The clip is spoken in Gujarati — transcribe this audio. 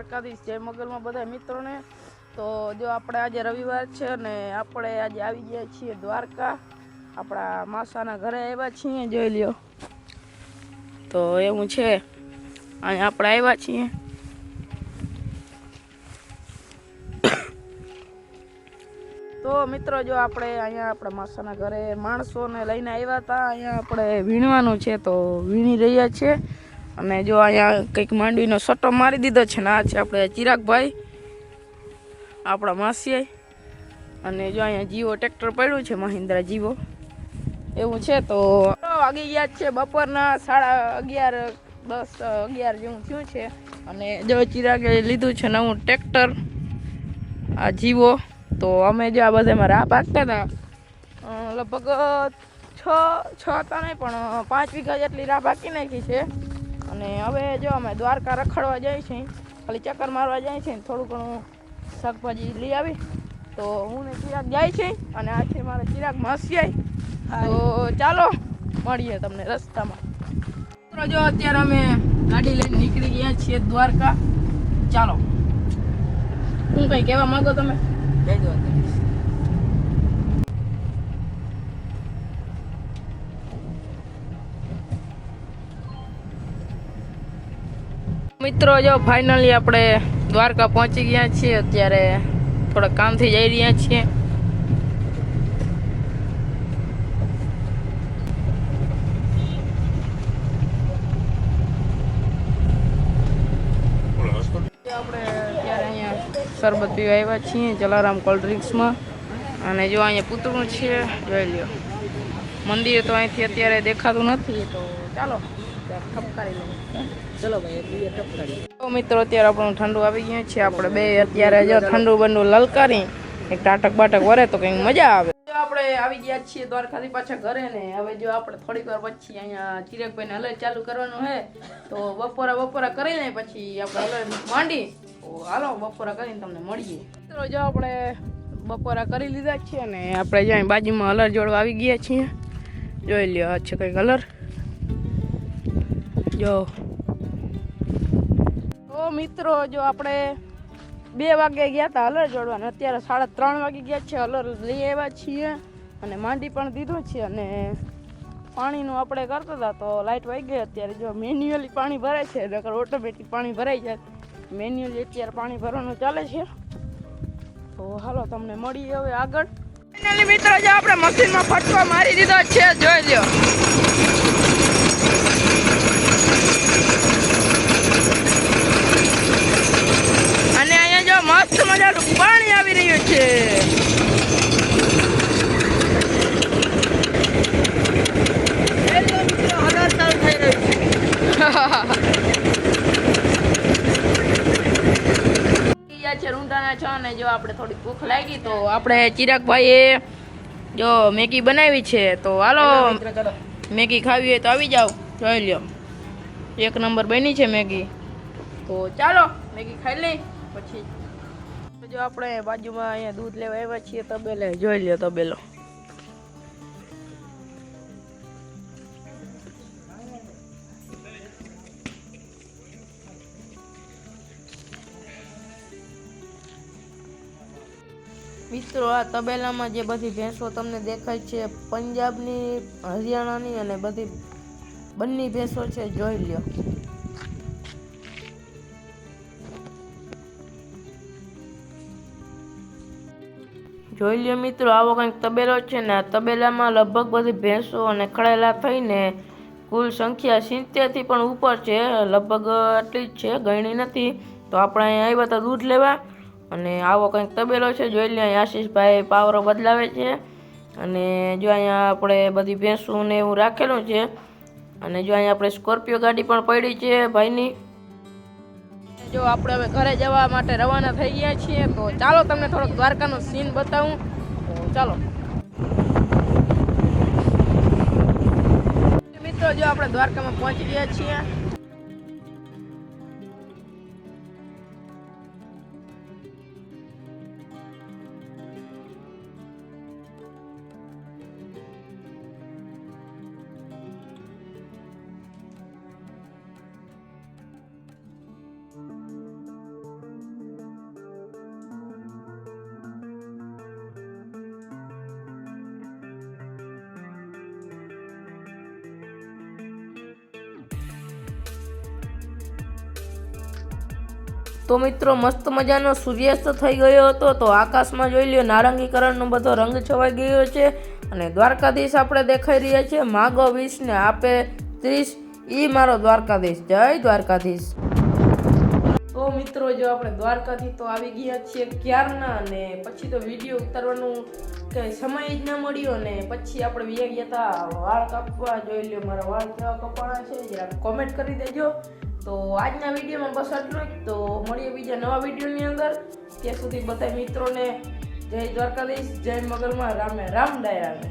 દ્વારકાધીશ જય મગલમાં બધા મિત્રોને. તો જો આપણે આજે રવિવાર છે અને આપણે આજે આવી ગયા છીએ દ્વારકા. આપણા માસાના ઘરે આવ્યા છીએ, જોઈ લ્યો. તો એવું છે. અહીંયા આપણે આવ્યા છીએ. તો મિત્રો જો આપણે અહીંયા આપણા માસાના ઘરે માણસોને લઈને આવ્યા હતા. અહીંયા આપણે વીણવાનું છે તો વીણી રહ્યા છીએ. અને જો અહીંયા કંઈક માંડવીનો સટ્ટો મારી દીધો છે ને, આ છે આપણે ચિરાગભાઈ, આપણા માસીએ. અને જો અહીંયા જીવો ટ્રેક્ટર પડ્યું છે, મહિન્દ્રા જીવો. એવું છે તો વાગી ગયા છે, બપોરના સાડા અગિયાર, દસ, અગિયાર જેવું થયું છે. અને જો ચિરાગે લીધું છે નવું ટ્રેક્ટર, આ જીવો, તો અમે જો આ બધામાં રાહ પાકતા હતા. લગભગ છ છ હતા નહીં, પણ પાંચ વીઘા જેટલી રાહ પાકી નાખી છે. અને હવે જો અમે દ્વારકા રખડવા જઈએ છીએ ખાલી ચક્કર મારવા જઈએ છીએ થોડું ઘણું શાકભાજી લઈ આવી. તો હું ને ચિરાગ જાય છે અને આ છે મારા ચિરાગ માસિયાઈ. તો ચાલો મળીએ તમને રસ્તામાં. જો અત્યારે અમે ગાડી લઈને નીકળી ગયા છીએ દ્વારકા. ચાલો. હું કઈ કહેવા માંગો તમે? મિત્રો, જો ફાઇનલી આપણે દ્વારકા પહોંચી ગયા છીએ, અત્યારે થોડા કામથી જઈ રહ્યા છીએ. આપણે અત્યારે અહીંયા શરબત પીવા આવ્યા છીએ, જલારામ કોલ્ડ ડ્રિંક્સમાં. અને જો અહીંયા પૂતળું છે, જોઈ લ્યો. મંદિર તો અહીંથી અત્યારે દેખાતું નથી, તો ચાલો. ચલો ભાઈ મિત્રો, અત્યારે આપણું ઠંડુ આવી ગયું છે. આપણે બે અત્યારે જો ઠંડુ બંડુ લલકારી, એક ટાટક બાટક વરે તો કંઈક મજા આવે. આપણે આવી ગયા છીએ દ્વારકાથી પાછા ઘરે ને, હવે જો આપણે થોડીક વાર પછી અહીંયા ચિરાગભાઈને હલર ચાલુ કરવાનું હે, તો બપોરા બપોરા કરી લઈએ પછી આપણે હલર માંડી. હાલો, બપોરા કરીને તમને મળીએ. મિત્રો, જો આપણે બપોરા કરી લીધા છીએ અને આપણે જ્યાં બાજુમાં હલર જોડવા આવી ગયા છીએ. જોઈ લ્યો છે કંઈક હલર. જો. તો મિત્રો, જો આપણે બે વાગે ગયા હતા હલર જોડવાને અત્યારે સાડા ત્રણ વાગે ગયા છે હલર લઈ આવ્યા છીએ અને માંડી પણ દીધું છે અને પાણીનું આપણે કરતા હતા તો લાઇટ વાગી ગઈ અત્યારે. જો મેન્યુઅલી પાણી ભરાય છે, નકર ઓટોમેટિક પાણી ભરાઈ જાય. મેન્યુઅલી અત્યારે પાણી ભરવાનું ચાલે છે. તો હાલો, તમને મળીએ હવે આગળ. ફાઇનલી મિત્રો, જો આપણે મશીનમાં ફટકો મારી દીધો છે, જોઈ લ્યો અને અહીંયા જો મસ્ત મજાનું પાણી આવી રહ્યું છે ગયા છે રૂંધાના છ ને જો આપણે થોડી ભૂખ લાગી તો આપણે ચિરાગભાઈએ જો મેગી બનાવી છે તો હાલો. મેગી ખાવી હોય તો આવી જાઓ. જોઈ લ્યો. એક નંબર બની છે મેગી. તો ચાલો મેગી ખાઈ લઈ પછી. જો આપણે બાજુમાં અહીંયા દૂધ લેવા આવ્યા છીએ તબેલે. જોઈ લ્યો તબેલો. મિત્રો, આ તબેલામાં જે બધી ભેંસો તમને દેખાય છે, પંજાબની, હરિયાણાની અને બધી બંને ભેંસો છે, જોઈ લ્યો. જોઈ લ્યો મિત્રો, આવો કંઈક તબેલો છે ને, આ તબેલામાં લગભગ બધી ભેંસો અને ખડેલા થઈને કુલ સંખ્યા સિત્તેરથી પણ ઉપર છે, લગભગ આટલી જ છે, ગણી નથી. તો આપણે અહીંયા આવ્યા હતા દૂધ લેવા. અને આવો કંઈક તબેલો છે, જોઈ અહીંયા આશીષભાઈ પાવરો બદલાવે છે. અને જો અહીંયા આપણે બધી ભેંસું ને એવું રાખેલું છે, અને જો અહીંયા આપણે સ્કોર્પિયો ગાડી પણ પડી છે ભાઈની. જો આપણે હવે ઘરે જવા માટે રવાના થઈ ગયા છીએ, તો ચાલો તમને થોડોક દ્વારકાનો સીન બતાવું. તો ચાલો. મિત્રો, જો આપણે દ્વારકામાં પહોંચી ગયા છીએ તો મિત્રો, મસ્ત મજાનો સૂર્યાસ્ત થઈ ગયો હતો. તો આકાશમાં જોઈ લ્યો નારંગી કલરનો બધો રંગ છવાઈ ગયો છે. અને દ્વારકાધીશ આપણે દેખાઈ રહ્યા છે. માગો વીસ ને આપે ત્રીસ. એ મારો દ્વારકાધીશ. જય દ્વારકાધીશ. તો મિત્રો, જો આપણે દ્વારકાથી તો આવી ગયા છીએ ક્યારના અને પછી તો વીડિયો ઉતારવાનું કંઈ સમય જ ન મળ્યો ને પછી આપણે વ્યા ગયા હતા વાળ કાપવા. જોઈ લો મારા વાળ કેવા કપાણા છે. જરા કોમેન્ટ કરી દેજો. તો આજના વિડીયોમાં બસ આટલું જ. તો મળીએ બીજા નવા વિડીયોની અંદર. ત્યાં સુધી બધા મિત્રોને જય દ્વારકાધીશ, જય મગરમાં રામે રામ ડાયરાને